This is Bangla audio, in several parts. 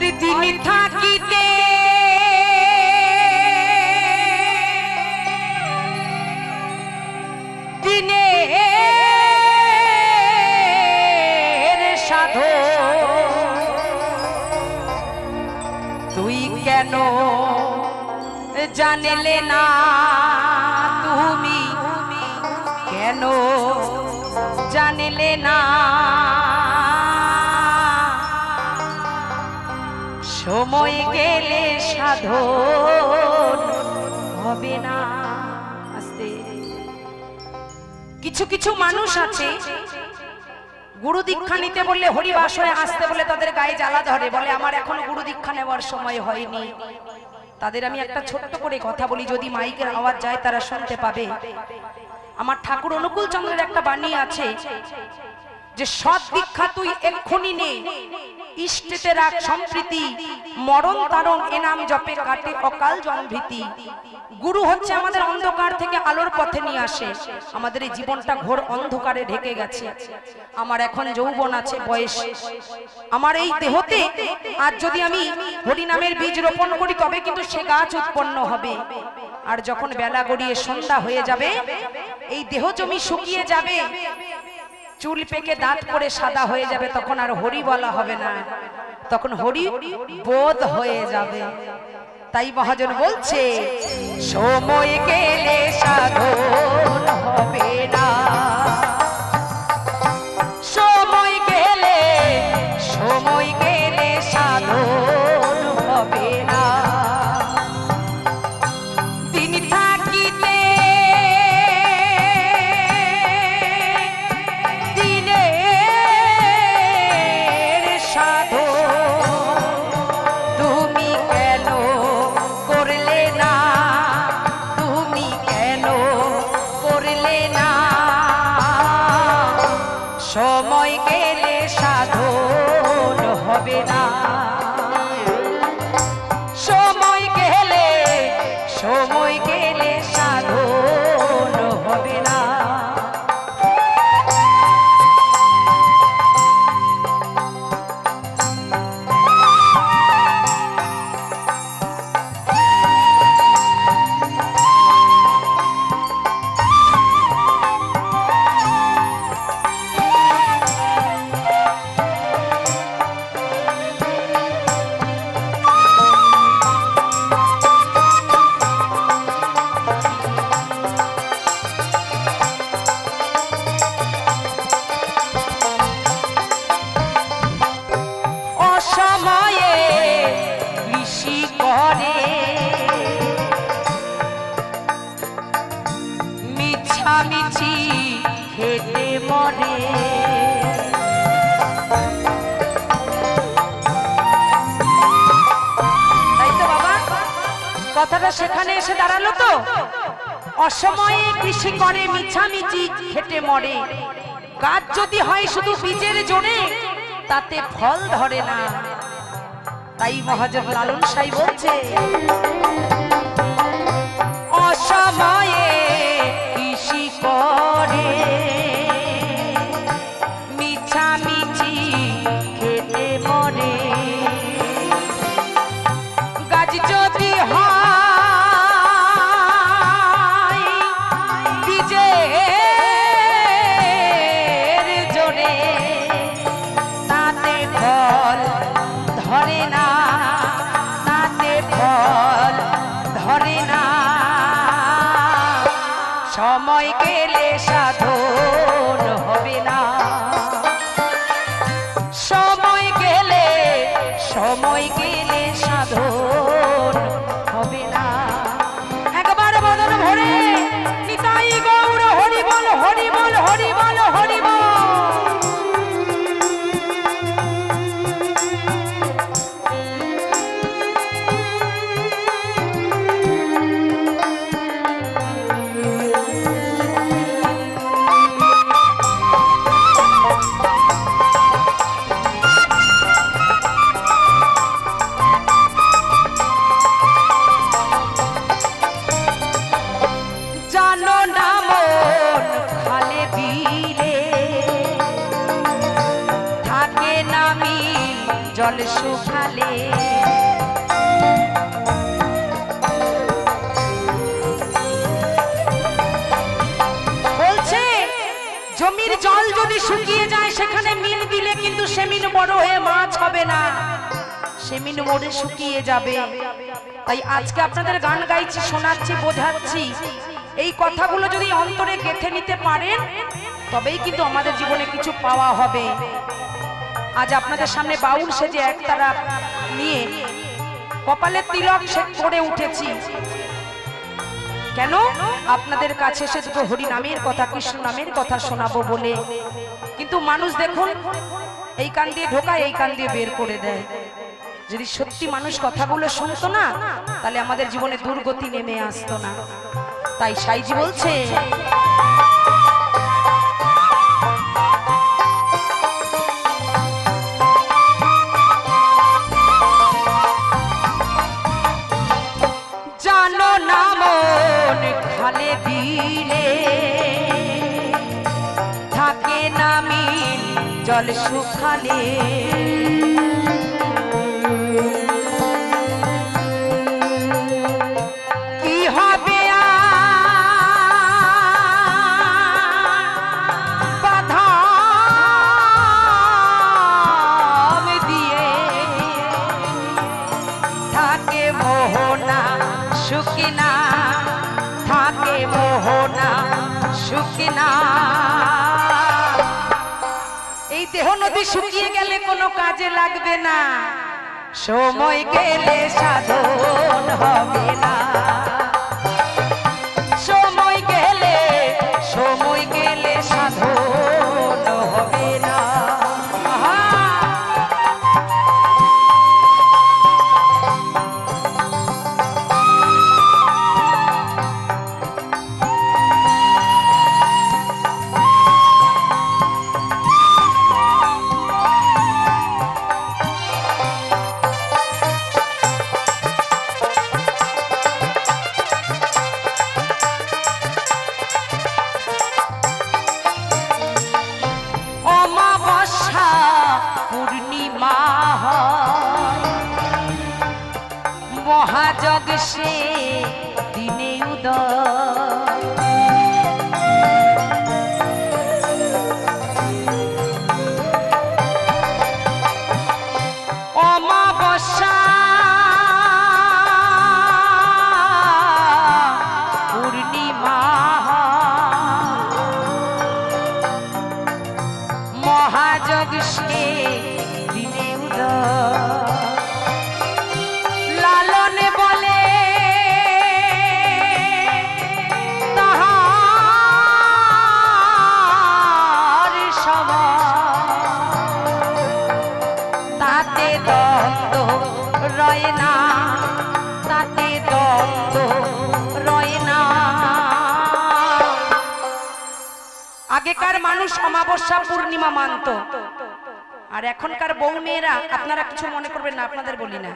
আরে তিনি থাকিতে দিনের সাধো তুই কেন জানলে না তুমি কেন জানলে না সময় গেলে সাধন হবে না কিছু কিছু মানুষ আছে, গুরু দীক্ষা নিতে বললে হরিবাস হয়ে আসতে বলে তাদের গায়ে জ্বালা ধরে, বলে, আমার এখনও গুরু দীক্ষা নেওয়ার সময় হয়নি। তাদের আমি একটা ছোট্ট করে কথা বলি, যদি মাইকের আওয়াজ যায় তারা শুনতে পাবে। আমার ঠাকুর অনুকূল চন্দ্রের একটা বাণী আছে যে সৎ দীক্ষা তুই এক্ষুনি নে। ইষ্টেতে রাখ সম্প্রীতি, মরণ তারণ এনাম জপে কাটে অকাল জনভীতি। গুরু হচ্ছে আমাদের অন্ধকার থেকে আলোর পথে নিয়ে আসে। আমাদের এই জীবনটা ঘোর অন্ধকারে ঢেকে গেছে। আমার এখন যৌবন আছে, বয়স। আমার এই দেহতে আজ যদি আমি হরিনামের বীজ রোপণ করি, তবে কিন্তু সে গাছ উৎপন্ন হবে। আর যখন বেলা গড়িয়ে সন্ধ্যা হয়ে যাবে, এই দেহ জমি শুকিয়ে যাবে। চুল পেকে দাঁত পরে সাদা হয়ে যাবে, তখন আর হরি বলা হবে না। তখন হরি বোধ হয়ে যাবে। তাই মহাজন বলছে, সময় গেলে সাধন সময় গেলে খেতে মরে তাই তো বাবা, কথাটা সেখানে এসে দাঁড়াল তো। অসময়ে কৃষি করে মিছামিছি, খেটে মরে। গাছ যদি হয় শুধু বীজের জোরে, তাতে ফল ধরে না। তাই মহাজন লালন সাই বলছে, অসময়ে ধরে না তাতে ফল ধরে না। সময় গেলে সাধন শুকালে বলছে, জমির জল যদি শুকিয়ে যায়, সেখানে মিন দিলে কিন্তু সে মিন বড় হয়ে মাছ হবে না। সে মিন মরে শুকিয়ে যাবে। তাই আজকে আপনাদের গান গাইছি, শোনাচ্ছি, বোঝাচ্ছি। এই কথাগুলো যদি অন্তরে গেথে নিতে পারেন, তবেই কিন্তু আমাদের জীবনে কিছু পাওয়া হবে। আজ আপনাদের সামনে বাউল সেজে একতারা নিয়ে কপালে তিলক সে করে উঠেছি। কেন? আপনাদের কাছে এসে দুটো হরি নামের কথা, কৃষ্ণ নামের কথা শোনাবো বলে। কিন্তু মানুষ দেখুন, এই কান দিয়ে ঢোকায়, এই কান দিয়ে বের করে দেয়। যদি সত্যি মানুষ কথাগুলো শুনতো না, তাহলে আমাদের জীবনে দুর্গতি নেমে আসতো না। তাই সাইজি বলছে খালে দিলে থাকে না মিল জল শুকালে নদী শুকিয়ে গেলে কোনো কাজে লাগবে না। সময় গেলে সাধন হবে না। আসে আগেকার মানুষ অমাবস্যা পূর্ণিমা মানত। আর এখনকার বউ মেয়েরা আপনারা কিছু মনে করবেন না আপনাদের বলি না।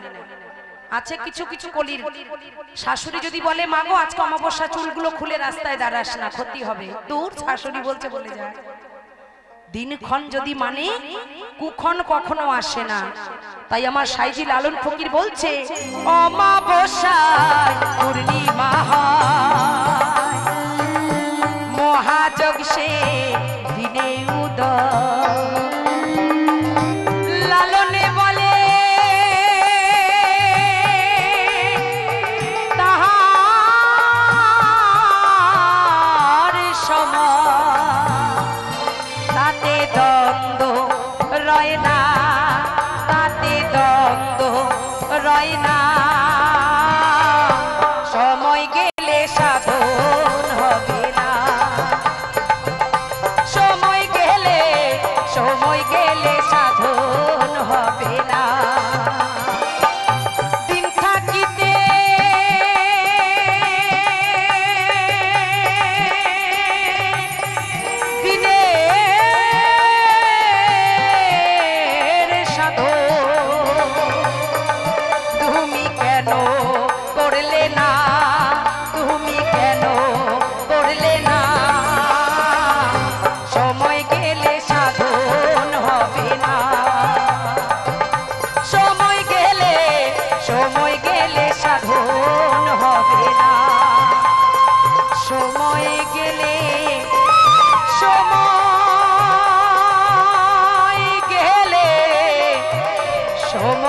আছে কিছু কিছু কলির। শাশুড়ি যদি বলে মাগো আজকে অমাবস্যা চুলগুলো খুলে রাস্তায় দাঁড়াস না ক্ষতি হবে। দূর শাশুড়ি বলছে বলে যায়। দিনক্ষণ যদি মানে কুক্ষণ কখনো আসে না। তাই আমার সাইজি লালন ফকির বলছে অমাবস্যায় পূর্ণিমা হয়,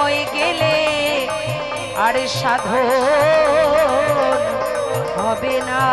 সময় গেলে আর সাধন হবে না।